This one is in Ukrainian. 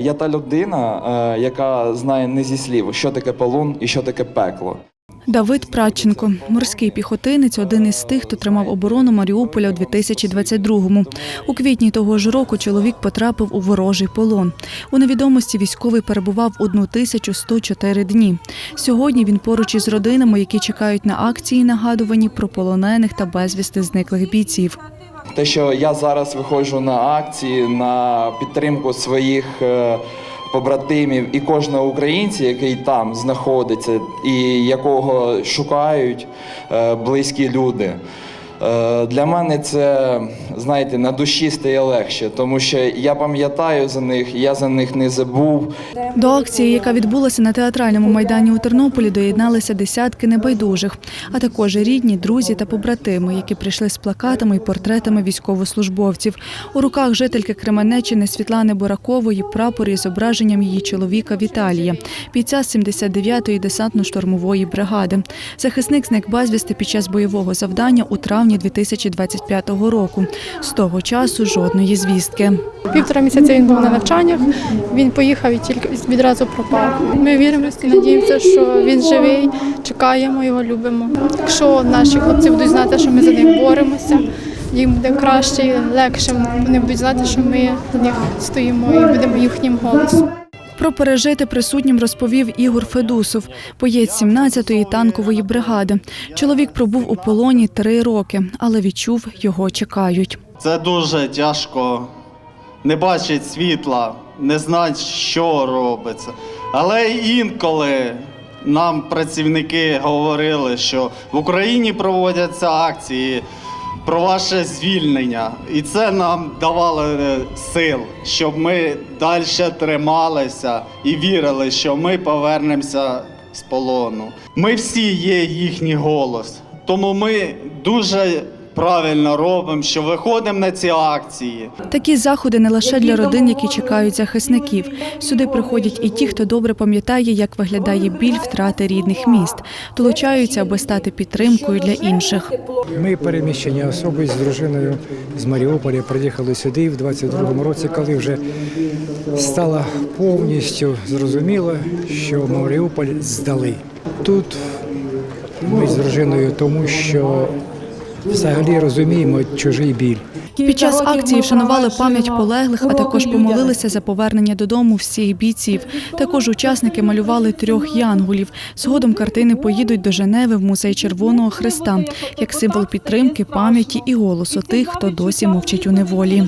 Я та людина, е, яка знає не зі слів, що таке полон і що таке пекло. Давид Прадченко, морський піхотинець, один із тих, хто тримав оборону Маріуполя у 2022-му. У квітні того ж року чоловік потрапив у ворожий полон. У невідомості військовий перебував 1104 дні. Сьогодні він поруч із родинами, які чекають на акції, нагадувані про полонених та безвісти зниклих бійців. Те, що я зараз виходжу на акції на підтримку своїх е, побратимів і кожного українця, який там знаходиться, і якого шукають е, близькі люди. Е, Для мене це, знаєте, на душі стає легше, тому що я пам'ятаю за них, я за них не забув. До акції, яка відбулася на театральному майдані у Тернополі, доєдналися десятки небайдужих, а також рідні, друзі та побратими, які прийшли з плакатами і портретами військовослужбовців. У руках жительки Кременеччини Світлани Буракової прапор із зображенням її чоловіка Віталія, бійця 79-ї десантно-штурмової бригади. Захисник зник безвісти під час бойового завдання у травні 2025 року. З того часу жодної звістки. Півтора місяця він був на навчаннях. Він поїхав і тільки відразу пропав. Ми віримо надіємося, що він живий, чекаємо його, любимо. Якщо наші хлопці будуть знати, що ми за них боремося, їм буде краще і легше. Вони будуть знати, що ми за них стоїмо і будемо їхнім голосом. Про пережити присутнім розповів Ігор Федусов, боєць 17-ї танкової бригади. Чоловік пробув у полоні три роки, але відчув, його чекають. Це дуже тяжко не бачить світла, не знати, що робиться. Але інколи нам працівники говорили, що в Україні проводяться акції про ваше звільнення. І це нам давало е, сил, щоб ми далі трималися і вірили, що ми повернемося з полону. Ми всі є їхній голос. Тому ми дуже правильно робимо, що виходимо на ці акції. Такі заходи не лише для родин, які чекають захисників. Сюди приходять і ті, хто добре пам'ятає, як виглядає біль втрати рідних міст, долучаються, аби стати підтримкою для інших. Ми переміщені особи з дружиною з Маріуполя приїхали сюди в 22-му році, коли вже стало повністю зрозуміло, що Маріуполь здали. Тут ми з дружиною, тому що взагалі розуміємо чужий біль. Під час акції вшанували пам'ять полеглих, а також помолилися за повернення додому всіх бійців. Також учасники малювали трьох янголів. Згодом картини поїдуть до Женеви в музей Червоного Христа як символ підтримки, пам'яті і голосу тих, хто досі мовчить у неволі.